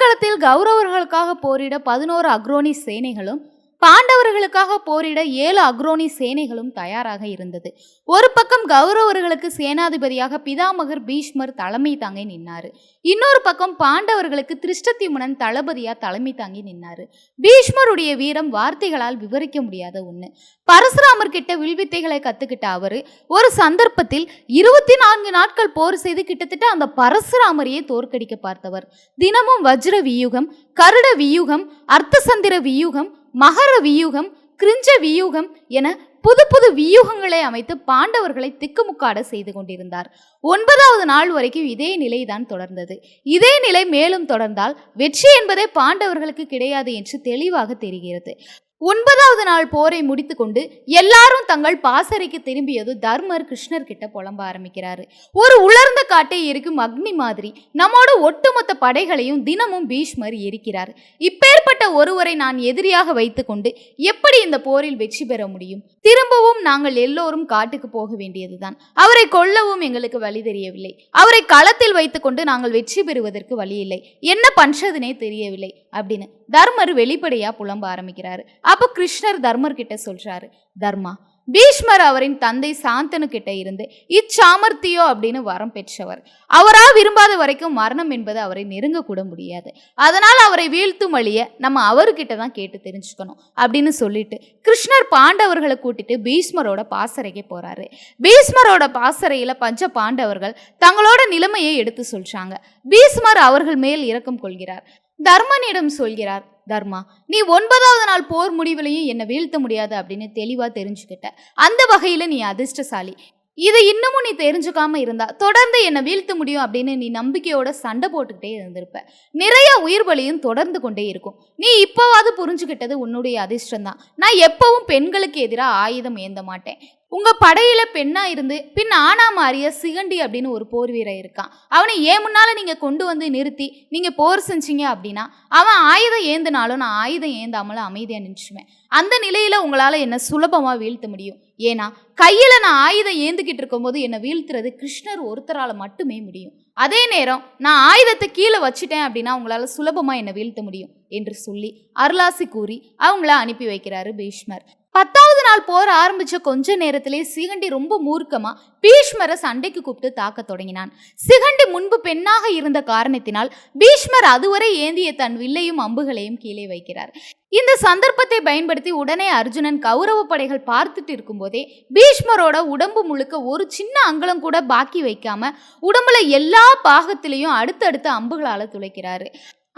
போர்க்களத்தில் கௌரவர்களுக்காக போரிட பதினோரு அக்ரோனி சேனைகளும் பாண்டவர்களுக்காக போரிட ஏழு அக்ரோனி சேனைகளும் தயாராக இருந்தது. ஒரு பக்கம் கௌரவர்களுக்கு சேனாதிபதியாக பிதாமகர் பீஷ்மர் தலைமை தாங்கி நின்னாரு. இன்னொரு பக்கம் பாண்டவர்களுக்கு திருஷ்டத்திமுனன் தளபதியா தலைமை தாங்கி நின்னாரு. பீஷ்மருடைய வீரம் வார்த்தைகளால் விவரிக்க முடியாத ஒண்ணு. பரசுராமர் கிட்ட வில்வித்தைகளை கத்துக்கிட்ட அவரு ஒரு சந்தர்ப்பத்தில் இருபத்தி நான்கு நாட்கள் போர் செய்து கிட்டத்தட்ட அந்த பரசுராமரையே தோற்கடிக்க பார்த்தவர். தினமும் வஜ்ர வியூகம் கருட வியூகம் அர்த்தசந்திர வியூகம் மகர வியூகம் கிருஞ்ச வியூகம் என புது புது வியூகங்களை அமைத்து பாண்டவர்களை திக்குமுக்காட செய்து கொண்டிருந்தார். ஒன்பதாவது நாள் வரைக்கும் இதே நிலை தான் தொடர்ந்தது. இதே நிலை மேலும் தொடர்ந்தால் வெற்றி என்பதே பாண்டவர்களுக்கு கிடையாது என்று தெளிவாக தெரிகிறது. ஒன்பதாவது நாள் போரை முடித்துக்கொண்டு எல்லாரும் தங்கள் பாசறைக்கு திரும்பியது தர்மர் கிருஷ்ணர் கிட்ட புலம்ப ஆரம்பிக்கிறாரு. ஒரு உலர்ந்த காட்டை எரிக்கும் அக்னி மாதிரி நம்மோட ஒட்டுமொத்த படைகளையும் தினமும் பீஷ்மர் எரிக்கிறார். இப்பேற்பட்ட ஒருவரை நான் எதிரியாக வைத்துக்கொண்டு எப்படி இந்த போரில் வெற்றி பெற முடியும்? திரும்பவும் நாங்கள் எல்லோரும் காட்டுக்கு போக வேண்டியதுதான். அவரை கொல்லவும் எங்களுக்கு வழி தெரியவில்லை. அவரை களத்தில் வைத்துக்கொண்டு நாங்கள் வெற்றி பெறுவதற்கு வழி இல்லை என்ன பண்றதுனே தெரியவில்லை அப்படின்னு தர்மர் வெளிப்படையா புலம்ப ஆரம்பிக்கிறாரு. அப்போ கிருஷ்ணர் தர்மர் கிட்ட சொல்றாரு தர்மா பீஷ்மர் அவரின் தந்தை சாந்தனு கிட்ட இருந்து இச்சாமர்த்தியோ அப்படின்னு வரம் பெற்றவர். அவரா விரும்பாத வரைக்கும் மரணம் என்பது அவரை நெருங்க கூட முடியாது. அதனால் அவரை வீழ்த்தும் வழிய நம்ம அவர்கிட்ட தான் கேட்டு தெரிஞ்சுக்கணும் அப்படின்னு சொல்லிட்டு கிருஷ்ணர் பாண்டவர்களை கூட்டிட்டு பீஷ்மரோட பாசறைக்கு போறாரு. பீஷ்மரோட பாசறையில பஞ்ச பாண்டவர்கள் தங்களோட நிலைமையை எடுத்து சொல்றாங்க. பீஷ்மர் அவர்கள் மேல் இரக்கம் கொள்கிறார். தர்மனிடம் சொல்கிறார் தர்மா நீ ஒன்பதாவது நாள் போர் முடிவிலையும் என்னை வீழ்த்த முடியாது அப்படின்னு தெளிவாக தெரிஞ்சுக்கிட்ட. அந்த வகையில் நீ அதிர்ஷ்டசாலி. இதை இன்னமும் நீ தெரிஞ்சுக்காம இருந்தா தொடர்ந்து என்னை வீழ்த்த முடியும் அப்படின்னு நீ நம்பிக்கையோட சண்டை போட்டுக்கிட்டே இருந்திருப்ப. நிறைய உயிர் பலியும் தொடர்ந்து கொண்டே இருக்கும். நீ இப்போவாது புரிஞ்சுக்கிட்டது உன்னுடைய அதிர்ஷ்டம் தான் நான் எப்பவும் பெண்களுக்கு எதிராக ஆயுதம் ஏந்த மாட்டேன். உங்க படையில பெண்ணா இருந்து பின் ஆனா மாறிய சிகண்டி அப்படின்னு ஒரு போர் வீரர் இருக்கான். அவனை ஏன் முன்னால நீங்க கொண்டு வந்து நிறுத்தி நீங்க போர் செஞ்சீங்க அப்படின்னா அவன் ஆயுதம் ஏந்தினாலும் நான் ஆயுதம் ஏந்தாமலும் அமைதியா நின்றுவேன் அந்த நிலையில உங்களால என்ன சுலபமா வீழ்த்த முடியும். ஏன்னா கையில் நான் ஆயுதம் ஏந்துக்கிட்டு இருக்கும்போது என்னை வீழ்த்துறது கிருஷ்ணர் ஒருத்தரால் மட்டுமே முடியும். அதே நேரம் நான் ஆயுதத்தை கீழே வச்சுட்டேன் அப்படின்னா உங்களால் சுலபமாக என்னை வீழ்த்த முடியும் என்று சொல்லி அருளாசி கூறி அவங்கள அனுப்பி வைக்கிறாரு பீஷ்மர். பத்தாவது நாள் போர் ஆரம்பிச்ச கொஞ்ச நேரத்திலே சிகண்டி ரொம்ப மூர்க்கமா பீஷ்மரை சண்டைக்கு கூப்பிட்டு தாக்க தொடங்கினான். சிகண்டி முன்பு பெண்ணாக இருந்த காரணத்தினால் பீஷ்மர் அதுவரை ஏந்திய தன் வில்லையும் அம்புகளையும் கீழே வைக்கிறார். இந்த சந்தர்ப்பத்தை பயன்படுத்தி உடனே அர்ஜுனன் கௌரவ படைகள் பார்த்துட்டு இருக்கும்போதே பீஷ்மரோட உடம்பு முழுக்க ஒரு சின்ன அங்கலம் கூட பாக்கி வைக்காம உடம்புல எல்லா பாகத்திலையும் அடுத்தடுத்த அம்புகளால துளைக்கிறாரு.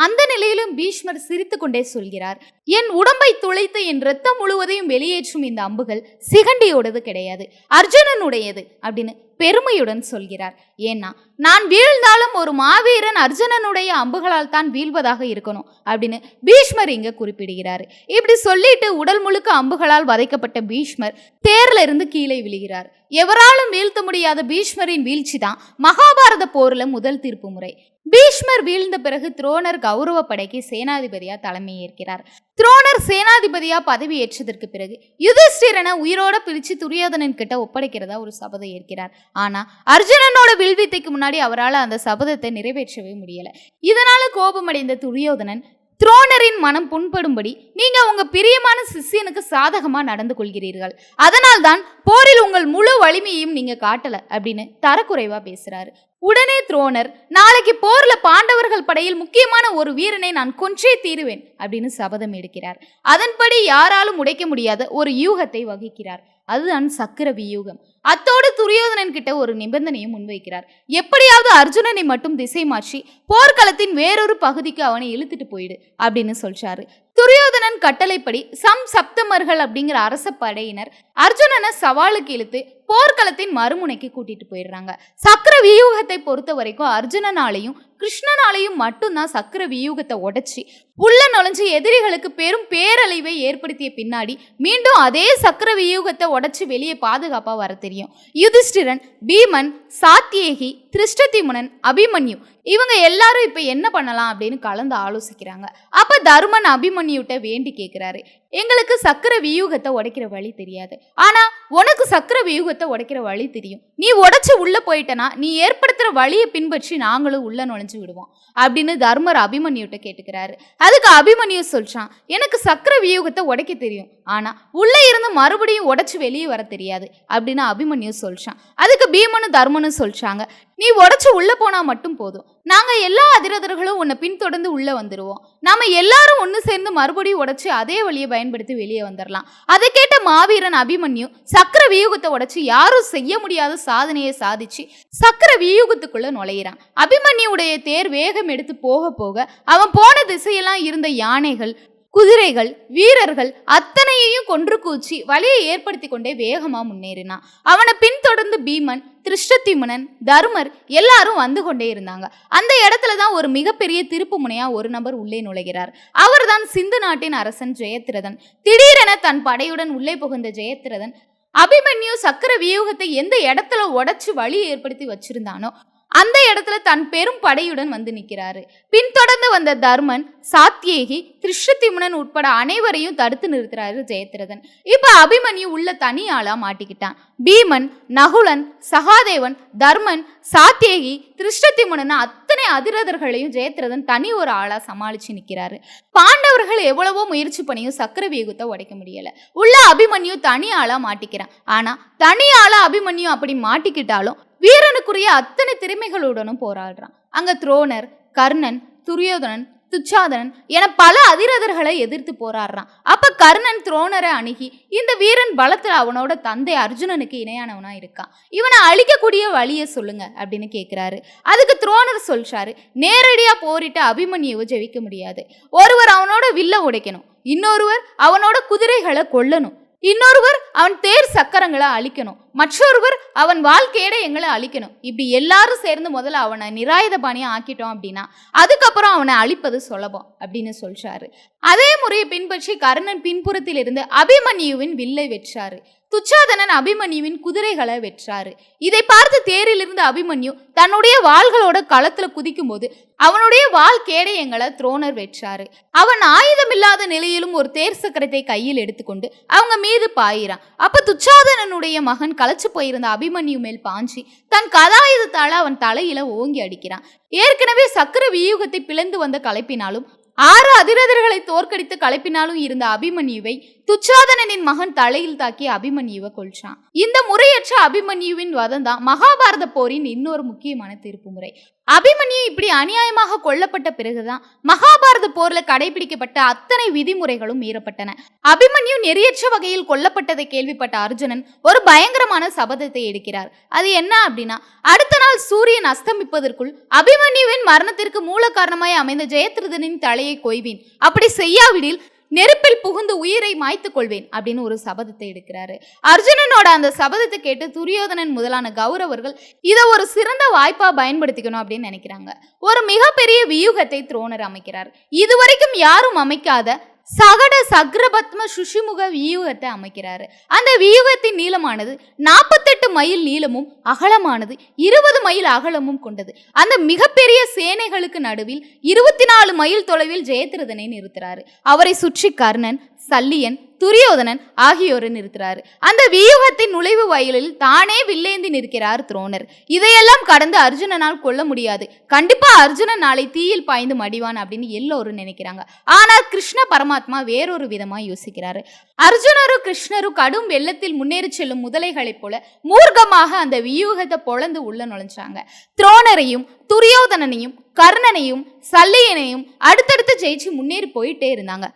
அந்த நிலையிலும் பீஷ்மர் சிரித்து கொண்டே சொல்கிறார் என் உடம்பை துளைத்து என் ரத்தம் முழுவதையும் வெளியேற்றும் இந்த அம்புகள் சிகண்டியோடது கிடையாது அர்ஜுனனுடையது அப்படின்னு பெருமையுடன் சொல்கிறார். ஏன்னா நான் வீழ்ந்தாலும் ஒரு மாவீரன் அர்ஜுனனுடைய அம்புகளால் தான் வீழ்வதாக இருக்கணும் அப்படின்னு பீஷ்மர் இங்க குறிப்பிடுகிறார். இப்படி சொல்லிட்டு உடல் முழுக்க அம்புகளால் வதைக்கப்பட்ட பீஷ்மர் தேர்ல இருந்து கீழே விழுகிறார். எவராலும் வீழ்த்த முடியாத பீஷ்மரின் வீழ்ச்சி தான் மகாபாரத போர்ல முதல் தீர்ப்பு முறை. பீஷ்மர் வீழ்ந்த பிறகு துரோணர் கௌரவ படைக்கு சேனாதிபதியா தலைமை ஏற்கிறார் துரோணர் சேனாதிபதியா பதவி ஏற்றதற்கு பிறகு யுதிஷ்டிரனை உயிரோட பிரிச்சு துரியோதனன் கிட்ட ஒப்படைக்கிறதா ஒரு சபதம் ஏற்கிறார். ஆனா அர்ஜுனனோட வில்வித்தைக்கு முன்னாடி அவரால் அந்த சபதத்தை நிறைவேற்றவே முடியல. இதனால கோபமடைந்த துரியோதனன் துரோணரின் மனம் புண்படும்படி நீங்க உங்க பிரியமான சிஷ்யனுக்கு சாதகமா நடந்து கொள்கிறீர்கள். அதனால்தான் போரில் உங்கள் முழு வலிமையையும் நீங்க காட்டல அப்படின்னு தரக்குறைவா பேசுறாரு. உடனே துரோணர் நாளைக்கு போர்ல பாண்டவர்கள் படையில் முக்கியமான ஒரு வீரனை நான் கொன்றே தீருவேன் அப்படின்னு சபதம் எடுக்கிறார். அதன்படி யாராலும் உடைக்க முடியாத ஒரு யூகத்தை வகிக்கிறார். அதுதான் சக்கர வியூகம் அத்தோடு துரியோதனன் கிட்ட ஒரு நிபந்தனையும் முன்வைக்கிறார். எப்படியாவது அர்ஜுனனை மட்டும் திசை மாற்றி போர்க்களத்தின் வேறொரு பகுதிக்கு அவனை இழுத்துட்டு போயிடு அப்படின்னு சொல்றாரு. துரியோதனன் கட்டளைப்படி சம் சப்தமர்கள் அப்படிங்கிற அரச படையினர் அர்ஜுனனை சவாலுக்கு இழுத்து போர்க்களத்தின் மறுமுனைக்கு கூட்டிட்டு போயிடுறாங்க. சக்கர வியூகத்தை பொறுத்த வரைக்கும் அர்ஜுனனாலையும் கிருஷ்ணனாலையும் மட்டும்தான் சக்கர வியூகத்தை உடைச்சி உள்ள நுழைஞ்சு எதிரிகளுக்கு பெரும் பேரழிவை ஏற்படுத்திய பின்னாடி மீண்டும் அதே சக்கர வியூகத்தை உடைச்சி வெளியே பாதுகாப்பா வர தெரியும் யுதிஷ்டிரன் பீமன் சாத்தியேகி திருஷ்டதிமுனன் அபிமன்யு. இவங்க எல்லாரும் இப்போ என்ன பண்ணலாம் அப்படின்னு கலந்து ஆலோசிக்கிறாங்க. அப்போ தருமன் அபிமன்யுட்ட வேண்டி கேட்கிறாரு எங்களுக்கு சக்கர வியூகத்தை உடைக்கிற வழி தெரியாது. ஆனா உனக்கு சக்கர வியூகத்தை உடைக்கிற வழி தெரியும். நீ உடைச்சு உள்ள போயிட்டனா நீ ஏற்படுத்துற வழியை பின்பற்றி நாங்களும் உள்ள நுழைஞ்சு விடுவோம் அப்படின்னு தர்மர் அபிமன்யுட்ட கேட்டுக்கிறாரு. அதுக்கு அபிமன்யு சொல்றான் எனக்கு சக்கர வியூகத்தை உடைக்க தெரியும். ஆனா உள்ள இருந்து மறுபடியும் உடைச்சு வெளியே வர தெரியாது அப்படின்னு அபிமன்யு சொல்றான். அதுக்கு பீமனும் தர்மனும் சொல்றாங்க நீ உடைச்சு உள்ள போனா மட்டும் போதும். நாங்க எல்லா அதிரதர்களும் உன்னை பின்தொடர்ந்து உள்ள வந்துருவோம். நாம எல்லாரும் ஒன்று சேர்ந்து மறுபடியும் உடைச்சு அதே வழியை பயன்படுத்தி வெளியே வந்துடலாம் அதை கேட்ட மாவீரன் அபிமன்யு சக்கர வியூகத்தை உடைச்சு யாரும் செய்ய முடியாத சாதனையை சாதிச்சு சக்கர வியூகத்துக்குள்ள நுழையிறான். அபிமன்யுடைய தேர் வேகம் எடுத்து போக போக அவன் போன திசையெல்லாம் இருந்த யானைகள் குதிரைகள் வீரர்கள் அத்தனையையும் கொன்று கூச்சி வழியை ஏற்படுத்தி கொண்டே வேகமா முன்னேறினான். அவனை பின்தொடர்ந்து பீமன் திருஷ்டத்திமுனன் தருமர் எல்லாரும் வந்து கொண்டே இருந்தாங்க. அந்த இடத்துல தான் ஒரு மிகப்பெரிய திருப்பு முனையா ஒரு நபர் உள்ளே நுழைகிறார். அவர்தான் சிந்து நாட்டின் அரசன் ஜெயத்ரதன் திடீரென தன் படையுடன் உள்ளே புகுந்த ஜெயத்ரதன் அபிமன்யு சக்கர வியூகத்தை எந்த இடத்துல உடைச்சு வழி ஏற்படுத்தி வச்சிருந்தானோ அந்த இடத்துல தன் பெரும் படையுடன் வந்து நிற்கிறாரு. பின்தொடர்ந்து வந்த தர்மன் சாத்தியேகி திருஷ்டத்திமுனன் உட்பட அனைவரையும் தடுத்து நிறுத்துறாரு ஜெயத்ரதன் இப்ப அபிமன்யு உள்ள தனி மாட்டிக்கிட்டான். பீமன் நகுலன் சகாதேவன் தர்மன் சாத்தியேகி திருஷ்டத்திமுனன் அத்தனை அதிரதர்களையும் ஜெயத்ரதன் தனி ஒரு ஆளா சமாளிச்சு நிக்கிறாரு. பாண்டவர்கள் எவ்வளவோ முயற்சி பண்ணியும் சக்கரவியூகத்தை உடைக்க முடியல. உள்ள அபிமன்யு தனி ஆளா மாட்டிக்கிறான். ஆனா தனி ஆளா அபிமன்யு அப்படி மாட்டிக்கிட்டாலும் வீரனுக்குரிய அத்தனை திறமைகளுடனும் போராடுறான். அங்க துரோணர் கர்ணன் துரியோதனன் துச்சாதனன் என பல அதிரதர்களை எதிர்த்து போராடுறான். அப்ப கர்ணன் துரோணரை அணுகி இந்த வீரன் பலத்தில் அவனோட தந்தை அர்ஜுனனுக்கு இணையானவனா இருக்கான். இவனை அழிக்கக்கூடிய வழியை சொல்லுங்க அப்படின்னு கேட்குறாரு அதுக்கு துரோணர் சொல்றாரு நேரடியாக போரிட்டு அபிமன்யுவை ஜெயிக்க முடியாது. ஒருவர் அவனோட வில்ல உடைக்கணும். இன்னொருவர் அவனோட குதிரைகளை கொல்லணும். இன்னொருவர் அவன் தேர் சக்கரங்களை அழிக்கணும். மற்றொருவர் அவன் வாழ்க்கையிட எங்களை அழிக்கணும். இப்படி எல்லாரும் சேர்ந்து முதல்ல அவனை நிராயுத பாணியை ஆக்கிட்டோம் அப்படின்னா அதுக்கப்புறம் அவனை அழிப்பது சுலபம் அப்படின்னு சொல்றாரு. அதே முறையை பின்பற்றி கர்ணன் பின்புறத்தில் இருந்து அபிமன்யுவின் வில்லை வெற்றாரு. துச்சாதனன் அபிமன்யுவின் குதிரைகளை வெற்றாரு. இதை பார்த்து தேரிலிருந்து அபிமன்யு தன்னுடைய வாள்களோட களத்துல குதிக்கும் போது அவனுடைய வாள் கேடயங்களை துரோணர் வெற்றாரு. அவன் ஆயுதமில்லாத நிலையிலும் ஒரு தேர் சக்கரத்தை கையில் எடுத்துக்கொண்டு அவங்க மீது பாயிறான். அப்ப துச்சாதனனுடைய மகன் களைச்சு போயிருந்த அபிமன்யு மேல் பாஞ்சி தன் கதாயுதத்தால அவன் தலையில ஓங்கி அடிக்கிறான். ஏற்கனவே சக்கர வியூகத்தை பிளந்து வந்த கலைப்பினாலும் ஆறு அதிரதர்களை தோற்கடித்து கலைப்பினாலும் இருந்த அபிமன்யுவை துச்சாதனனின் மகன் தலையில் தாக்கி அபிமன்யுவை கொல்றான். இந்த முறையற்ற அபிமன்யுவின் வதம் தான் மகாபாரத போரின் இன்னொரு முக்கியமான திருப்பு முறை. அபிமன்யு இப்படி அநியாயமாக கொல்லப்பட்ட பிறகுதான் மகாபாரத போர்ல கடைபிடிக்கப்பட்ட அத்தனை விதிமுறைகளும் மீறப்பட்டன. அபிமன்யு நெறியற்ற வகையில் கொல்லப்பட்டதை கேள்விப்பட்ட அர்ஜுனன் ஒரு பயங்கரமான சபதத்தை எடுக்கிறார். அது என்ன அப்படின்னா அடுத்த நாள் சூரியன் அஸ்தமிப்பதற்குள் அபிமன்யுவின் மரணத்திற்கு மூல காரணமாய் அமைந்த ஜெயத்ரதனின் தலையை கொய்வேன். அப்படி செய்யாவிடில் நெருப்பில் புகுந்து உயிரை மாய்த்துக் கொள்வேன் அப்படின்னு ஒரு சபதத்தை எடுக்கிறாரு. அர்ஜுனனோட அந்த சபதத்தை கேட்டு துரியோதனன் முதலான கௌரவர்கள் இதை ஒரு சிறந்த வாய்ப்பா பயன்படுத்திக்கணும் அப்படின்னு நினைக்கிறாங்க. ஒரு மிகப்பெரிய வியூகத்தை துரோணர் அமைக்கிறார். இதுவரைக்கும் யாரும் அமைக்காத சகட சக்ரபத்ம சுஷிமுக வியூகத்தை அமைக்கிறாரு. அந்த வியூகத்தின் நீளமானது நாற்பத்தெட்டு மைல் நீளமும் அகலமானது இருபது மைல் அகலமும் கொண்டது. அந்த மிகப்பெரிய சேனைகளுக்கு நடுவில் இருபத்தி நாலு மைல் தொலைவில் ஜெயத்ரதனை நிறுத்துறாரு. அவரை சுற்றி கர்ணன் சல்லியன் துரியோதனன் ஆகியோரை நிறுத்துறாரு. அந்த வியூகத்தின் நுழைவு வயலில் தானே வில்லேந்தி நிற்கிறார் துரோணர். இதையெல்லாம் கடந்து அர்ஜுனனால் கொல்ல முடியாது. கண்டிப்பா அர்ஜுனன் நாளை தீயில் பாய்ந்து மடிவான் அப்படின்னு எல்லோரும் நினைக்கிறாங்க. ஆனால் கிருஷ்ண பரமாத்மா வேறொரு விதமா யோசிக்கிறாரு. அர்ஜுனரும் கிருஷ்ணரும் கடும் வெள்ளத்தில் முன்னேறி செல்லும் முதலைகளைப் போல மூர்க்கமாக அந்த வியூகத்தை பொழந்து உள்ள நுழைஞ்சாங்க. துரோணரையும் துரியோதனனையும் கர்ணனையும் சல்லியனையும் அடுத்தடுத்து ஜெயிச்சு முன்னேறி போயிட்டே இருந்தாங்க.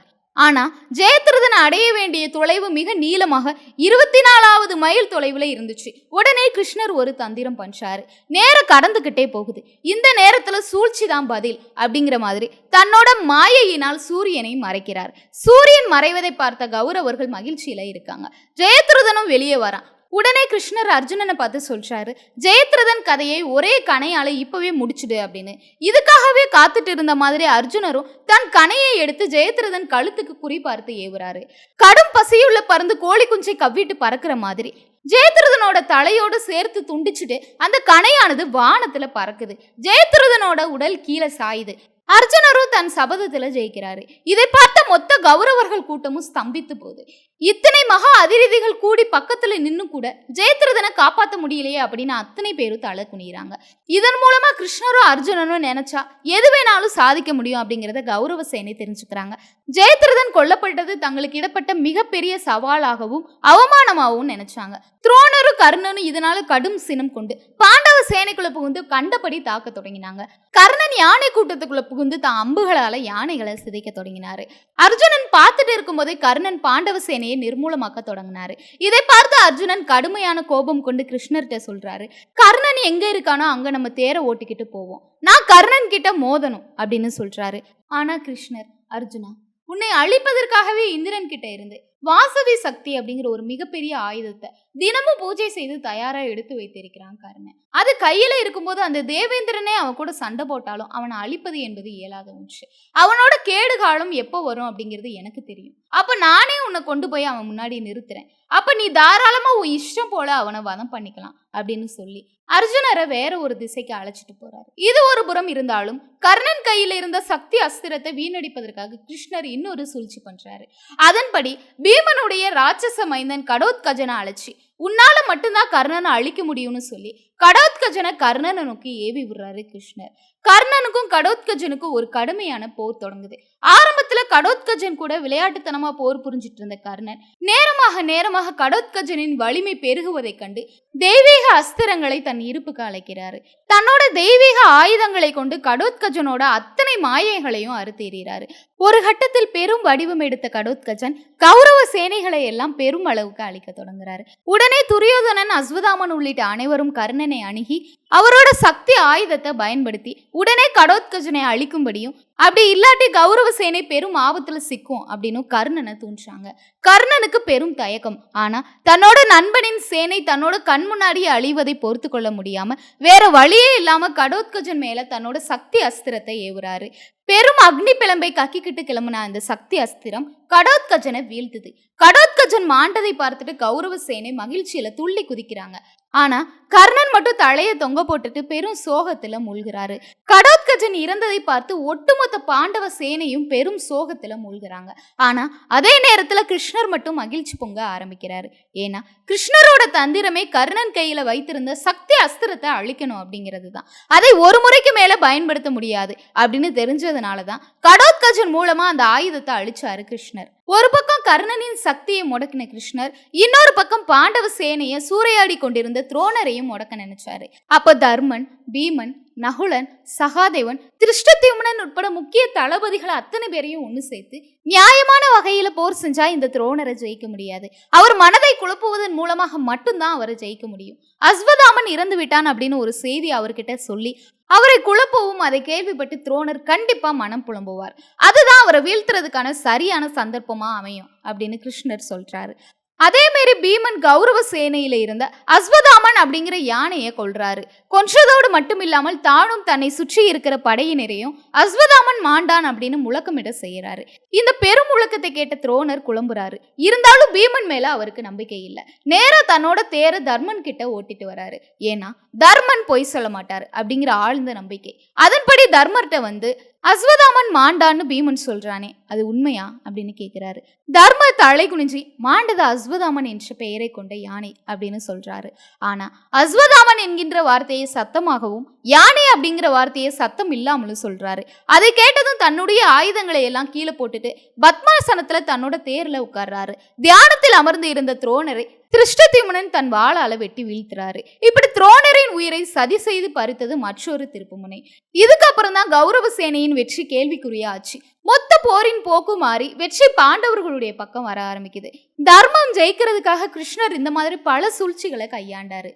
ஆனா ஜெயத்ரதன் அடைய வேண்டிய தொலைவு மிக நீளமாக இருபத்தி நாலாவது மைல் தொலைவில் இருந்துச்சு. உடனே கிருஷ்ணர் ஒரு தந்திரம் பண்றாரு. நேரம் கடந்துகிட்டே போகுது. இந்த நேரத்துல சூழ்ச்சி தான் பதில் அப்படிங்கிற மாதிரி தன்னோட மாயையினால் சூரியனை மறைக்கிறார். சூரியன் மறைவதை பார்த்த கௌரவர்கள் மகிழ்ச்சியில இருக்காங்க. ஜெயத்ரதனும் வெளியே வரான். உடனே கிருஷ்ணர் அர்ஜுனனை பார்த்து சொல்றாரு ஜெயத்ரதன் கதையை ஒரே கணையால இப்பவே முடிச்சுடு அப்படின்னு. இதுக்காகவே காத்துட்டு இருந்த மாதிரி அர்ஜுனரும் தன் கணையை எடுத்து ஜெயத்ரதன் கழுத்துக்கு குறி பார்த்து ஏவுறாரு. கடும் பசியுள்ள பறந்து கோழி குஞ்சை கவ்விட்டு பறக்கிற மாதிரி ஜெயத்ரதனோட தலையோடு சேர்த்து துண்டிச்சுட்டு அந்த கணையானது வானத்துல பறக்குது. ஜெயத்ரதனோட உடல் கீழே சாயுது. அர்ஜுனரும் தன் சபதத்தில் ஜெயிக்கிறாரு. இதை பார்த்த மொத்த கௌரவர்கள் கூட்டமும் ஸ்தம்பித்து போகுது. இத்தனை மகா அதிரதிகள் கூடி பக்கத்துல நின்னு கூட ஜெயத்ரதனை காப்பாற்ற முடியலையே அப்படின்னு அத்தனை பேரும் தலை குனிகிறாங்க இதன் மூலமா கிருஷ்ணரும் அர்ஜுனனும் நினைச்சா எது வேணாலும் சாதிக்க முடியும் அப்படிங்கிறத கௌரவ சேனை தெரிஞ்சுக்கிறாங்க. ஜெயத்ரதன் கொல்லப்பட்டது தங்களுக்கு இடப்பட்ட மிகப்பெரிய சவாலாகவும் அவமானமாகவும் நினைச்சாங்க. துரோணரும் கர்ணனும் இதனால கடும் சினம் கொண்டு பாண்டவ சேனைக்குள்ள புகுந்து கண்டபடி தாக்க தொடங்கினாங்க. கர்ணன் யானை கூட்டத்துக்குள்ள புகுந்து தான் அம்புகளால யானைகளை சிதைக்க தொடங்கினாரு. அர்ஜுனன் பார்த்துட்டு இருக்கும்போதே கர்ணன் பாண்டவ சேனையை நிர்மூலமாக்க தொடங்கினாரு. இதை பார்த்து அர்ஜுனன் கடுமையான கோபம் கொண்டு கிருஷ்ணர்கிட்ட சொல்றாரு கர்ணன் எங்க இருக்கானோ அங்க நம்ம தேரை ஓட்டிக்கிட்டு போவோம். நான் கர்ணன் கிட்ட மோதணும் அப்படின்னு சொல்றாரு. ஆனா கிருஷ்ணர் அர்ஜுனா உன்னை அழிப்பதற்காகவே இந்திரன் கிட்ட இருந்து வாசவி சக்தி அப்படிங்கிற ஒரு மிகப்பெரிய ஆயுதத்தை தினமும் பூஜை செய்து தயாரா எடுத்து வைத்திருக்கிறான் கர்ணன். அது கையில இருக்கும்போது அந்த தேவேந்திரனே அவன் கூட சண்டை போட்டாலும் அவனை அழிப்பது என்பது இயலாத ஒன்று. அவனோட கேடு காலம் எப்போ வரும் அப்படிங்கிறது எனக்கு தெரியும். அப்ப நானே உன்னை கொண்டு போய் அவன் முன்னாடி நிறுத்துறேன். அப்ப நீ தாராளமா உன் இஷ்டம் போல அவனை வதம் பண்ணிக்கலாம். அப்படின்னு சொல்லி அர்ஜுனரை வேற ஒரு திசைக்கு அழைச்சிட்டு போறாரு. இது ஒரு புறம் இருந்தாலும் கர்ணன் கையில இருந்த சக்தி அஸ்திரத்தை வீணடிப்பதற்காக கிருஷ்ணர் இன்னொரு சூழ்ச்சி பண்றாரு. அதன்படி பீமனுடைய ராட்சச மைந்தன் கடோத்கஜனை அழைச்சி உன்னால மட்டும்தான் கர்ணனை அழிக்க முடியும்னு சொல்லி கடோத்கஜனை கர்ணனை நோக்கி ஏவி விடுறாரு கிருஷ்ணர். கர்ணனுக்கும் கடோத்கஜனுக்கும் ஒரு கடுமையான போர் தொடங்குது. ஆரம்பத்துல கடோத்கஜன் கூட விளையாட்டுத்தனமா போர் புரிஞ்சிட்டு இருந்த கர்ணன் நேரமாக நேரமாக கடோத்கஜனின் வலிமை பெருகுவதைக் கண்டு தெய்வீக அஸ்திரங்களை தன் இருப்புக்கு அழைக்கிறாரு. தன்னோட தெய்வீக ஆயுதங்களை கொண்டு கடோத்கஜனோட அத்தனை மாயைகளையும் அறுத்தேறாரு ஒரு கட்டத்தில் பெரும் வடிவம் எடுத்த கடோத்கஜன் கௌரவ சேனைகளை எல்லாம் பெரும் அளவுக்கு அழிக்க தொடங்குறாரு. உடனே துரியோதனன் அஸ்வதாமன் உள்ளிட்ட அனைவரும் கர்ணனை அணுகி அவரோட சக்தி ஆயுதத்தை பயன்படுத்தி உடனே கடோத்கஜனை அழிக்கும்படியும் அப்படி இல்லாட்டி கௌரவ சேனை பெரும் ஆபத்துல சிக்கும் அப்படின்னு கர்ணனை தூண்டுறாங்க கர்ணனுக்கு பெரும் தயக்கம். ஆனா தன்னோட நண்பனின் சேனை தன்னோட கண் முன்னாடியே அழிவதை பொறுத்து கொள்ள முடியாம வேற வழியே இல்லாம கடோத்கஜன் மேல தன்னோட சக்தி அஸ்திரத்தை ஏவுறாரு. பெரும் அக்னி பிளம்பை கக்கிக்கிட்டு கிளம்புன அந்த சக்தி அஸ்திரம் கடோத்கஜனை வீழ்த்துது. கடோத்கஜன் மாண்டதை பார்த்துட்டு கௌரவ சேனை மகிழ்ச்சியில துள்ளி குதிக்கிறாங்க. ஆனா கர்ணன் மட்டும் தலைய தொங்க போட்டுட்டு பெரும் சோகத்துல மூழ்கிறாரு. கடோத்கஜன் இறந்ததை பார்த்து ஒட்டுமொத்த பாண்டவ சேனையும் பெரும் சோகத்துல மூழ்கிறாங்க. ஆனா அதே நேரத்துல கிருஷ்ணர் மட்டும் மகிழ்ச்சி பொங்க ஆரம்பிக்கிறாரு. ஏன்னா கிருஷ்ணரோட தந்திரமே கர்ணன் கையில வைத்திருந்த சக்தி அஸ்திரத்தை அழிக்கணும் அப்படிங்கிறது தான் அதை ஒரு முறைக்கு மேல பயன்படுத்த முடியாது அப்படின்னு தெரிஞ்சதுனால தான் கடோத்கஜன் மூலமா அந்த ஆயுதத்தை அழிச்சாரு கிருஷ்ணர். ஒரு பக்கம் கர்ணனின் சக்தியை முடக்கின கிருஷ்ணர் இன்னொரு பக்கம் பாண்டவ சேனையை சூறையாடி கொண்டிருந்த துரோணரையும் முடக்க நினைச்சாரு. அப்ப தர்மன் பீமன் நகுலன் சகாதேவன் திருஷ்டத்யும்னன் உட்பட முக்கிய தளபதிகளை அத்தனை பேரையும் ஒன்று சேர்த்து நியாயமான வகையில் போர் செஞ்சா இந்த துரோணரை ஜெயிக்க முடியாது. அவர் மனதை குழப்புவதன் மூலமாக மட்டும்தான் அவரை ஜெயிக்க முடியும். அஸ்வதாமன் இறந்து விட்டான் அப்படின்னு ஒரு செய்தி அவர்கிட்ட சொல்லி அவரை குழப்பவும் அதை கேள்விப்பட்டு துரோணர் கண்டிப்பா மனம் புலம்புவார். அதுதான் அவரை வீழ்த்துறதுக்கான சரியான சந்தர்ப்பமா அமையும் அப்படின்னு கிருஷ்ணர் சொல்றாரு. அதே மாரி பீமன் கௌரவ சேனையில இருந்த அஸ்வதாமன் அப்படிங்கிற யானையை கொல்றாரு. கொன்றதோடு மட்டும் இல்லாமல் தானும் தன்னை சுற்றி இருக்கிற படையினரையும் அஸ்வதாமன் மாண்டான் அப்படின்னு முழக்கமிட செய்யறாரு இந்த பெரும் முழக்கத்தை கேட்ட துரோணர் குழம்புறாரு. இருந்தாலும் பீமன் மேல அவருக்கு நம்பிக்கை இல்லை. நேரா தன்னோட தேர தர்மன் கிட்ட ஓட்டிட்டு வராரு. ஏன்னா தர்மன் பொய் சொல்ல மாட்டாரு அப்படிங்கிற ஆழ்ந்த நம்பிக்கை. அதன்படி தர்மர்கிட்ட வந்து அஸ்வதாமன் மாண்டான்னு பீமன் சொல்றானே அது உண்மையா அப்படின்னு கேட்கிறாரு தர்ம தலை குனிஞ்சி மாண்டது அஸ்வதாமன் என்ற பெயரை கொண்ட யானை அப்படின்னு சொல்றாரு. ஆனா அஸ்வதாமன் என்கின்ற வார்த்தையை சத்தமாகவும் யானை அப்படிங்கிற வார்த்தையை சத்தம் இல்லாமலும் சொல்றாரு. அதை கேட்டதும் தன்னுடைய ஆயுதங்களை எல்லாம் கீழே போட்டுட்டு பத்மாசனத்துல தன்னோட தேர்ல உட்கார்றாரு. தியானத்தில் அமர்ந்து இருந்த துரோணரை திருஷ்டதிமுனன் தன் வாழால வெட்டி வீழ்த்துறாரு. இப்படி துரோணரின் உயிரை சதி செய்து பறித்தது மற்றொரு திருப்புமுனை. இதுக்கப்புறம் தான் கௌரவ சேனையின் வெற்றி கேள்விக்குறியாச்சு மொத்த போரின் போக்கு மாறி வெற்றி பாண்டவர்களுடைய பக்கம் வர ஆரம்பிக்குது. தர்மம் ஜெயிக்கிறதுக்காக கிருஷ்ணர் இந்த மாதிரி பல சூழ்ச்சிகளை கையாண்டாரு.